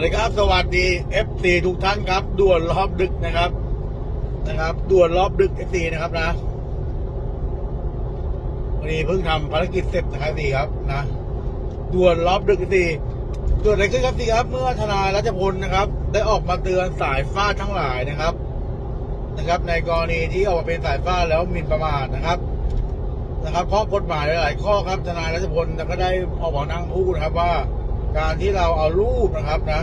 วัสดีครับ สวัสดี FC ทุกท่านครับด่วนรอบดึกนะครับนะครับด่วนรอบดึก FC นะครับนะวันนี้เพิ่งทำภารกิจเสร็จนะครับสีครับนะด่วนรอบดึก FC เกิดอะไรขึ้นครับสีครับ เมื่อทนายรัชพลนะครับ ได้ออกมาเตือนสายฟ้าทั้งหลายนะครับ นะครับ ในกรณีที่ออกมาเป็นสายฟ้าแล้วหมิ่นประมาทนะครับ นะครับข้อกฎหมายหลาย ๆ ข้อครับทนายรัชพลก็ได้ออกมานั่งพูดนะครับว่า การที่เราเอารูปนะครับนะ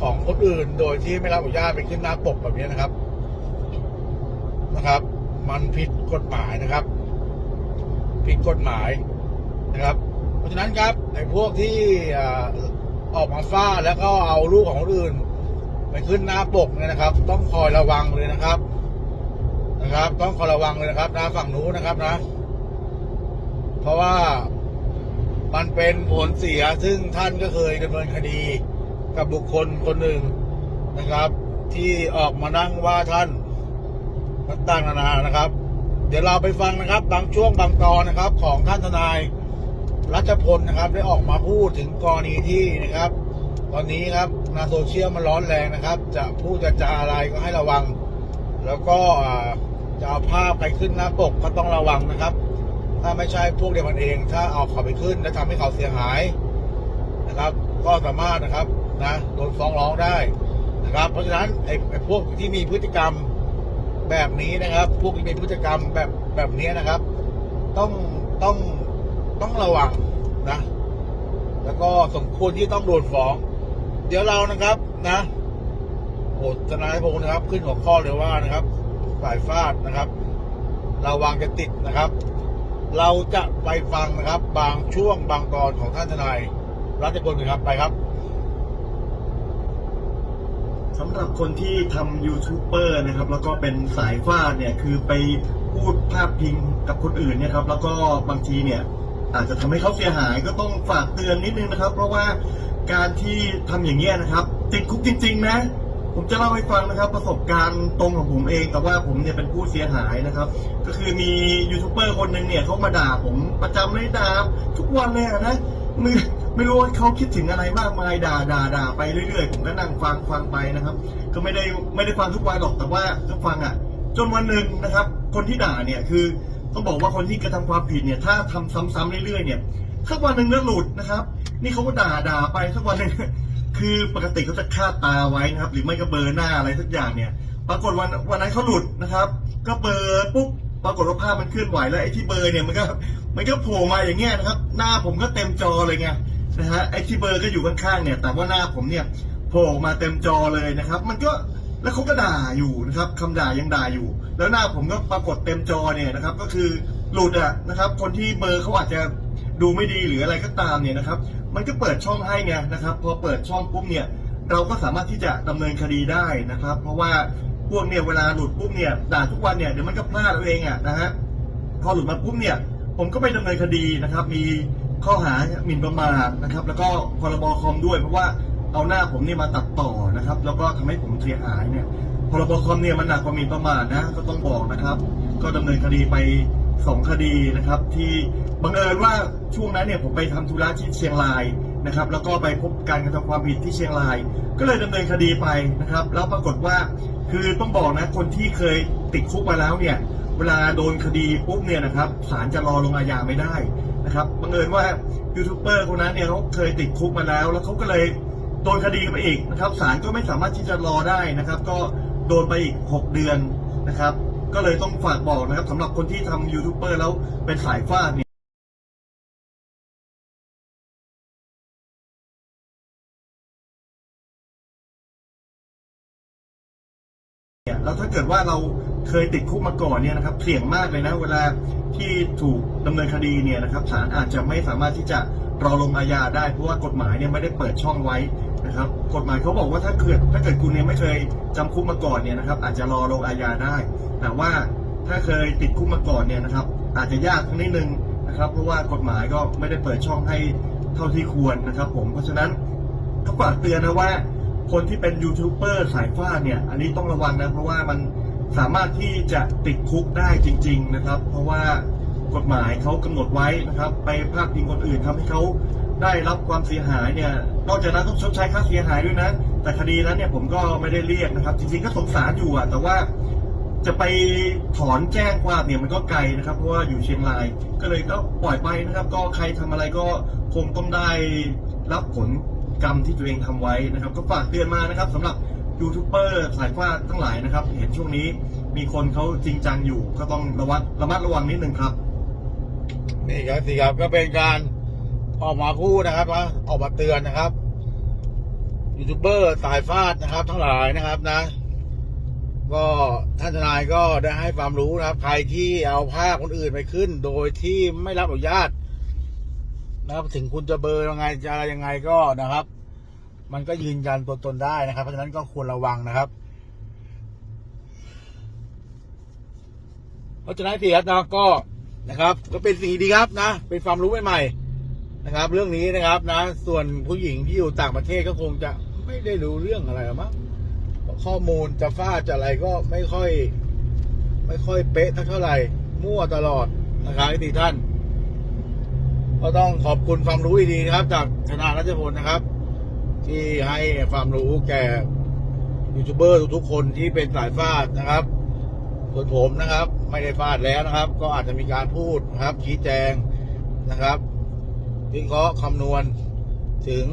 ของคนอื่นโดยที่ไม่รับอนุญาตไปขึ้นหน้าปกแบบนี้นะครับ นะครับ มันผิดกฎหมายนะครับ ผิดกฎหมายนะครับ เพราะฉะนั้นครับไอ้พวกที่ออกมาฟาแล้วก็เอารูปของคนอื่น ไปขึ้นหน้าปกเนี่ยนะครับ ต้องคอยระวังเลยนะครับ นะครับ ต้องคอยระวังเลยนะครับนะฝั่งนู้นนะครับนะ เพราะว่า มันเป็นผลเสียซึ่งท่านก็เคยดำเนินคดีกับบุคคลคนหนึ่งนะครับ ที่ออกมานั่งว่าท่านต่างนานานะครับ เดี๋ยวเราไปฟังนะครับ บางช่วงบางตอนนะครับ ของท่านทนายรัชพลนะครับ ได้ออกมาพูดถึงกรณีที่นะครับ ตอนนี้ครับนาโซเชียลมันร้อนแรงนะครับ จะพูดจะจาอะไรก็ให้ระวัง แล้วก็จะเอาภาพไปขึ้นหน้าปกก็ต้องระวังนะครับ ถ้าไม่ใช่พวกเดียวกันเอง ถ้าเอาเขาไปขึ้นและทำให้เขาเสียหายนะครับ ก็สามารถนะครับนะโดนฟ้องร้องได้นะครับ เพราะฉะนั้นไอ้พวกที่มีพฤติกรรมแบบนี้นะครับ พวกที่มีพฤติกรรมแบบแบบนี้นะครับ ต้องต้องต้องระวังนะ แล้วก็สมควรที่ต้องโดนฟ้อง เดี๋ยวเรานะครับนะโอ้ทนายพงศ์นะครับ ขึ้นหัวข้อเลยว่านะครับ สายฟาดนะครับ ระวังจะติดนะครับ เราจะไปฟังนะครับ บางช่วงบางตอนของท่านทนายรัชพลนะครับไปครับสำหรับคนที่ทำยูทูบเบอร์นะครับ แล้วก็เป็นสายฟาดเนี่ยคือไปพูดพาดพิงกับคนอื่นเนี่ยครับ แล้วก็บางทีเนี่ยอาจจะทำให้เขาเสียหายก็ต้องฝากเตือนนิดนึงนะครับ เพราะว่าการที่ทำอย่างเงี้ยนะครับ ติดคุกจริงๆนะ ผมจะเล่าให้ฟังนะครับ ประสบการณ์ตรงของผมเองแต่ว่าผมเนี่ยเป็นผู้เสียหายนะครับ ก็คือมียูทูบเบอร์คนหนึ่งเนี่ยเขามาด่าผมประจำเลยด่าทุกวันเลยนะไม่ไม่รู้ว่าเขาคิดถึงอะไรมากมายด่าด่าด่าไปเรื่อยๆผมก็นั่งฟังฟังไปนะครับ ก็ไม่ได้ไม่ได้ฟังทุกวันหรอกแต่ว่าก็ฟังอะ จนวันหนึ่งนะครับ คนที่ด่าเนี่ยคือต้องบอกว่าคนที่กระทำความผิดเนี่ย ถ้าทำซ้ำๆเรื่อยๆเนี่ยถ้าวันหนึ่งแล้วหลุดนะครับ นี่เขาก็ด่าด่าไปสักวันหนึ่ง คือปกติเขาจะคาดตาไว้นะครับ หรือไม่ก็เบอร์หน้าอะไรสักอย่างเนี่ย ปรากฏวันวันนั้นเขาหลุดนะครับ ก็เบอร์ปุ๊บปรากฏว่าภาพมันเคลื่อนไหวแล้วไอ้ที่เบอร์เนี่ยมันก็มันก็โผล่มาอย่างเงี้ยนะครับ หน้าผมก็เต็มจอเลยไงนะฮะไอ้ที่เบอร์ก็อยู่ข้างๆเนี่ยแต่ว่าหน้าผมเนี่ยโผล่มาเต็มจอเลยนะครับ มันก็แล้วเขาก็ด่าอยู่นะครับคำด่ายังด่าอยู่ แล้วหน้าผมก็ปรากฏเต็มจอเนี่ยนะครับ ก็คือหลุดอะนะครับ คนที่เบอร์เขาอาจจะดูไม่ดีหรืออะไรก็ตามเนี่ยนะครับ มันก็เปิดช่องให้ไงนะครับ พอเปิดช่องปุ๊บเนี่ย เราก็สามารถที่จะดำเนินคดีได้นะครับ เพราะว่าพวกเนี่ยเวลาหลุดปุ๊บเนี่ยด่าทุกวันเนี่ยเดี๋ยวมันก็พลาดเอาเองอะนะฮะพอหลุดมาปุ๊บเนี่ย ผมก็ไปดำเนินคดีนะครับ มีข้อหาหมิ่นประมาทนะครับ แล้วก็พรบคอมด้วย เพราะว่าเอาหน้าผมเนี่ยมาตัดต่อนะครับ แล้วก็ทำให้ผมเสียหายเนี่ยพรบคอมเนี่ยมันหนักกว่าหมิ่นประมาทนะ ก็ต้องบอกนะครับ ก็ดำเนินคดีไปสองคดีนะครับที่ บังเอิญว่าช่วงนั้นเนี่ยผมไปทำธุระที่เชียงรายนะครับ แล้วก็ไปพบการกระทำความผิดที่เชียงราย ก็เลยดำเนินคดีไปนะครับ แล้วปรากฏว่าคือต้องบอกนะคนที่เคยติดคุกมาแล้วเนี่ยเวลาโดนคดีปุ๊บเนี่ยนะครับศาลจะรอลงอาญาไม่ได้นะครับบังเอิญว่ายูทูบเบอร์คนนั้นเนี่ยเขาเคยติดคุกมาแล้ว แล้วเขาก็เลยโดนคดีไปอีกนะครับศาลก็ไม่สามารถที่จะรอได้นะครับ ก็โดนไปอีก 6 เดือนนะครับ ก็เลยต้องฝากบอกนะครับสำหรับคนที่ทำยูทูบเบอร์แล้วเป็นสายฟาดเนี่ย เนี่ยแล้วถ้าเกิดว่าเราเคยติดคุกมาก่อนเนี่ยนะครับเสี่ยงมากเลยนะเวลาที่ถูกดำเนินคดีเนี่ยนะครับศาลอาจจะไม่สามารถที่จะรอลงอาญาได้เพราะว่ากฎหมายเนี่ยไม่ได้เปิดช่องไว้นะครับกฎหมายเขาบอกว่าถ้าเกิดถ้าเกิดคุณเนี่ยไม่เคยจำคุกมาก่อนเนี่ยนะครับอาจจะรอลงอาญาได้ แต่ว่าถ้าเคยติดคุกมาก่อนเนี่ยนะครับอาจจะยากสักนิดนึงนะครับเพราะว่ากฎหมายก็ไม่ได้เปิดช่องให้เท่าที่ควรนะครับ ผมเพราะฉะนั้นก็ฝากเตือนนะว่า คนที่เป็นยูทูบเบอร์สายฟาดเนี่ย อันนี้ต้องระวังนะเพราะว่ามันสามารถที่จะติดคุกได้จริง ๆนะครับ เพราะว่ากฎหมายเขากำหนดไว้นะครับ ไปพาดพิงคนอื่นทำให้เขาได้รับความเสียหายเนี่ย นอกจากนั้นต้องชดใช้ค่าเสียหายด้วยนะ แต่คดีนั้นเนี่ยผมก็ไม่ได้เรียกนะครับ จริงๆก็สงสารอยู่อะแต่ว่าจะไปถอนแจ้งความเนี่ยมันก็ไกลนะครับ เพราะว่าอยู่เชียงราย ก็เลยก็ปล่อยไปนะครับ ก็ใครทำอะไรก็คงต้องได้รับผล กรรมที่ตัวเองทำไว้นะครับ ก็ฝากเตือนมานะครับสำหรับยูทูบเบอร์สายฟ้าทั้งหลายนะครับ เห็นช่วงนี้มีคนเขาจริงจังอยู่ ก็ต้องระวัดระมัดระวังนิดนึงครับ นี่ครับสิครับก็เป็นการออกมาพูดนะครับว่าออกมาเตือนนะครับยูทูบเบอร์สายฟาดนะครับ ทั้งหลายนะครับนะ ก็ท่านทนายก็ได้ให้ความรู้นะครับ ใครที่เอาภาพคนอื่นไปขึ้น โดยที่ไม่รับอนุญาต นะครับ ถึงคุณจะเบอร์ยังไงจะอะไรยังไงก็นะครับ มันก็ยืนยันตัวตนได้นะครับ เพราะฉะนั้นก็ควรระวังนะครับเพราะฉะนั้นสิครับนะก็นะครับ ก็เป็นสิ่งดีครับนะเป็นความรู้ใหม่ๆนะครับ เรื่องนี้นะครับนะ ส่วนผู้หญิงที่อยู่ต่างประเทศก็คงจะไม่ได้รู้เรื่องอะไรหรอกมั้งข้อมูลจะฟาจะอะไรก็ไม่ค่อย ไม่ค่อยเป๊ะเท่าไหร่ มั่วตลอดนะครับที่ท่าน ก็ต้องขอบคุณความรู้ดีๆนะครับ จากธนารัชพลนะครับ ที่ให้ความรู้แก่ยูทูบเบอร์ทุกๆคนที่เป็นสายฟาดนะครับ ส่วนผมนะครับ ไม่ได้ฟาดแล้วนะครับ ก็อาจจะมีการพูดนะครับชี้แจงนะครับวิเคราะห์คำนวณถึง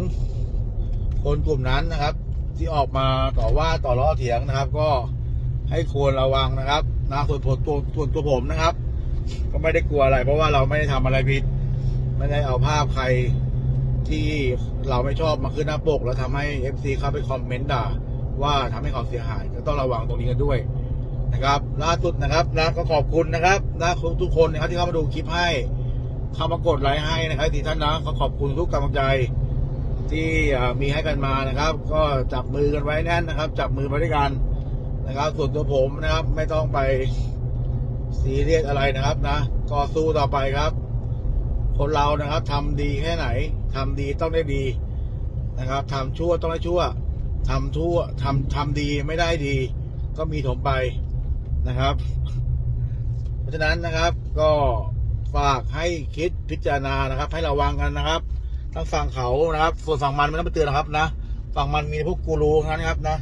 คนกลุ่มนั้นนะครับ ที่ออกมาต่อว่าต่อล้อเถียงนะครับ ก็ให้ควรระวังนะครับนะส่วนตัวส่วนตัวผมนะครับ ก็ไม่ได้กลัวอะไร เพราะว่าเราไม่ได้ทำอะไรผิด ไม่ได้เอาภาพใครที่เราไม่ชอบมาขึ้นหน้าปก แล้วทำให้ FC เข้าไปคอมเมนต์ด่า ว่าทำให้เขาเสียหายก็ต้องระวังตรงนี้กันด้วยนะครับล่าสุดนะครับนะก็ขอบคุณนะครับนะทุกคนนะครับที่เข้ามาดูคลิปให้ เข้ามากดไลค์ให้นะครับที่ท่านนะก็ขอบคุณทุกกำลังใจที่มีให้กันมานะครับ ก็จับมือกันไว้แน่นนะครับ จับมือไปด้วยกันนะครับ ส่วนตัวผมนะครับ ไม่ต้องไปซีเรียสอะไรนะครับนะ ก็สู้ต่อไปครับ คนเรานะครับทำดีแค่ไหนทำดีต้องได้ดีนะครับทำชั่วต้องได้ชั่วทำชั่วทำทำดีไม่ได้ดี ก็มีถมไปนะครับ เพราะฉะนั้นนะครับก็ฝากให้คิดพิจารณานะครับ ให้ระวังกันนะครับทั้งฝั่งเขานะครับ ส่วนฝั่งมันไม่ต้องไปเตือนนะครับนะฝั่งมันมีพวกกูรูทั้งนั้นครับนะ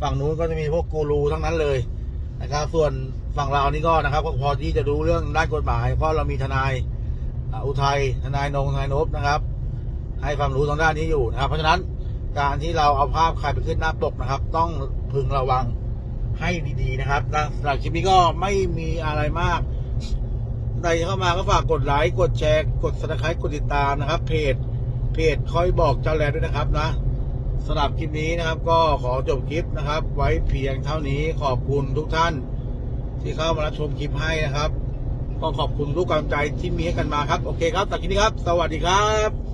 ฝั่งนู้นก็จะมีพวกกูรูทั้งนั้นเลยนะครับ ส่วนฝั่งเรานี่ก็นะครับ ก็พอที่จะรู้เรื่องด้านกฎหมาย เพราะเรามีทนาย อุทัยทนายนงทนายนพนะครับ ให้ความรู้ทางด้านนี้อยู่นะครับ เพราะฉะนั้นการที่เราเอาภาพใครไปขึ้นหน้าปกนะครับ ต้องพึงระวังให้ดีๆนะครับสำหรับคลิปนี้ก็ไม่มีอะไรมากใครเข้ามาก็ฝากกดไลค์กดแชร์ กด subscribe กดติดตามนะครับ เพจเพจคอยบอกเจ้าแลด้วยนะครับนะสำหรับคลิปนี้นะครับ ก็ขอจบคลิปนะครับ ไว้เพียงเท่านี้ขอบคุณทุกท่าน ที่เข้ามารับชมคลิปให้นะครับ ก็ขอบคุณทุกกำลังใจที่มีให้กันมาครับ โอเคครับตอนนี้ครับ สวัสดีครับ